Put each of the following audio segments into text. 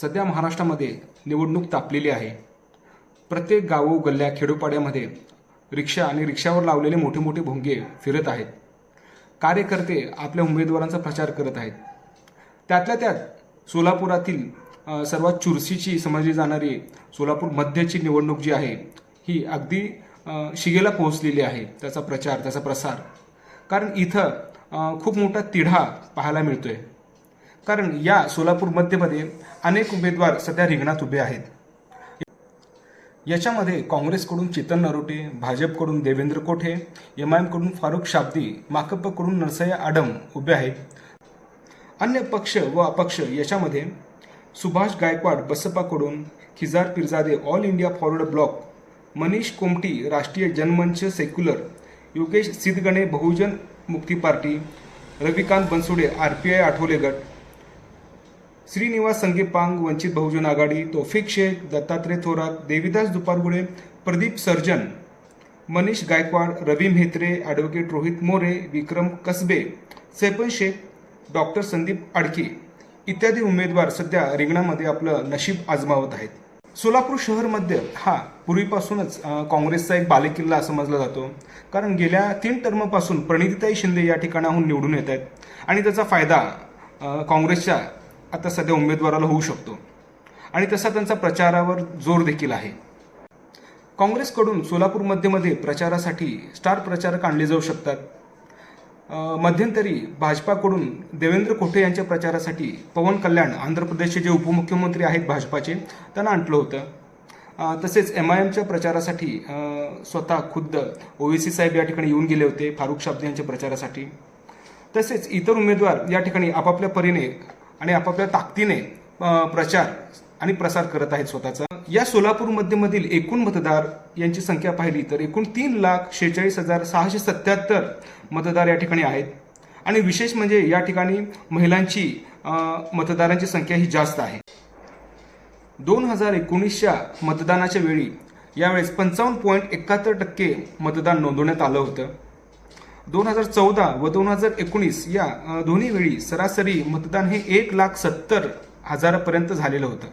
सध्या महाराष्ट्रामध्ये निवडणूक तापलेली आहे. प्रत्येक गावो गल्ल्या खेडोपाड्यामध्ये रिक्षा आणि रिक्षावर लावलेले मोठे मोठे भोंगे फिरत आहेत. कार्यकर्ते आपल्या उमेदवारांचा प्रचार करत आहेत. त्यातल्या त्यात सोलापुरातील सर्वात चुरशीची समजली जाणारी सोलापूर मध्यची निवडणूक जी आहे ही अगदी शिगेला पोहोचलेली आहे त्याचा प्रचार त्याचा प्रसार. कारण इथं खूप मोठा तिढा पाहायला मिळतोय. कारण या सोलापूर मध्यमध्ये अनेक उमेदवार सध्या रिंगणात उभे आहेत. याच्यामध्ये काँग्रेसकडून चेतन नरोटे भाजपकडून देवेंद्र कोठे एम आय एमकडून फारुख शाब्दी माकपकडून नरसय्या आडम उभे आहेत. अन्य पक्ष व अपक्ष याच्यामध्ये Subhash Gaikwad बसपाकडून Khijar Pirjade all India forward block Manish Komti Rashtriya Janmanch secular Yogesh Siddhagane Bahujan Mukti party Ravikant Bansude R P I Athawale गट श्रीनिवास संगीपांग वंचित बहुजन आघाडी तोफिक शेख दत्तात्रय थोरात देविदास दुपारगुळे प्रदीप सर्जन मनीष गायकवाड रवी म्हेत्रे ॲडव्होकेट रोहित मोरे विक्रम कसबे सैपन शेख डॉक्टर संदीप आडके इत्यादी उमेदवार सध्या रिंगणामध्ये आपलं नशीब आजमावत आहेत. सोलापूर शहर मध्य हा पूर्वीपासूनच काँग्रेसचा एक बालेकिल्ला समजला जातो. कारण गेल्या तीन टर्मपासून प्रणितीताई शिंदे या ठिकाणाहून निवडून येत आहेत. आणि त्याचा फायदा काँग्रेसच्या आता सध्या उमेदवाराला होऊ शकतो. आणि तसा त्यांचा प्रचारावर जोर देखील आहे. काँग्रेसकडून सोलापूर मध्यमध्ये प्रचारासाठी स्टार प्रचारक आणले जाऊ शकतात. मध्यंतरी भाजपाकडून देवेंद्र कोठे यांच्या प्रचारासाठी पवन कल्याण आंध्र प्रदेशचे जे उपमुख्यमंत्री आहेत भाजपाचे त्यांना आणलं होतं. तसेच एम आय एमच्या प्रचारासाठी स्वतः खुद्द ओवेसी साहेब या ठिकाणी येऊन गेले होते फारुख शाब्दी यांच्या प्रचारासाठी. तसेच इतर उमेदवार या ठिकाणी आपापल्या परीने आणि आपापल्या ताकदीने प्रचार आणि प्रसार करत आहेत स्वतःचा. या सोलापूर मध्यमधील एकूण मतदार यांची संख्या पाहिली तर एकूण तीन लाख शेहेचाळीस हजार सहाशे सत्याहत्तर मतदार या ठिकाणी आहेत. आणि विशेष म्हणजे या ठिकाणी महिलांची मतदारांची संख्या ही जास्त आहे. दोन हजार एकोणीसच्या मतदानाच्या वेळी यावेळेस पंचावन्न पॉईंट एकाहत्तर टक्के मतदान नोंदवण्यात आलं होतं. दोन हजार चौदा व दोन हजार एकोणीस या दोन्ही वेळी सरासरी मतदान हे एक लाख सत्तर हजारापर्यंत झालेलं होतं.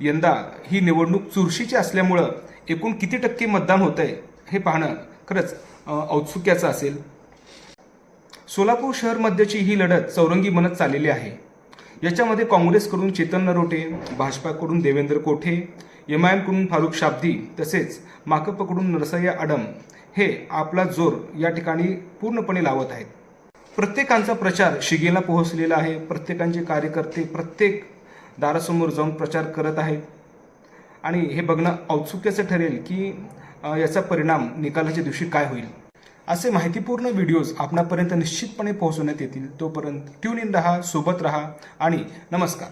यंदा ही निवडणूक चुरशीची असल्यामुळं एकूण किती टक्के मतदान होत आहे हे पाहणं खरंच औत्सुक्याचं असेल. सोलापूर शहरमध्येची ही लढत चौरंगी बनत चाललेली आहे. याच्यामध्ये काँग्रेसकडून चेतन नरोटे भाजपाकडून देवेंद्र कोठे एम आय एमकडून फारुख शाब्दी तसेच माकपकडून नरसय्या आडम हे आपला जोर या ठिकाणी पूर्णपणे लावत आहेत. प्रत्येकांचा प्रचार शिगेला पोहोचलेला आहे. प्रत्येकांचे कार्यकर्ते प्रत्येक दारासमोर जाऊन प्रचार करत आहेत. आणि हे बघणं औत्सुक्याचं ठरेल की याचा परिणाम निकालाच्या दिवशी काय होईल. असे माहितीपूर्ण व्हिडिओज आपणापर्यंत निश्चितपणे पोहोचवण्यात येतील. तोपर्यंत ट्यून इन रहा सोबत रहा आणि नमस्कार.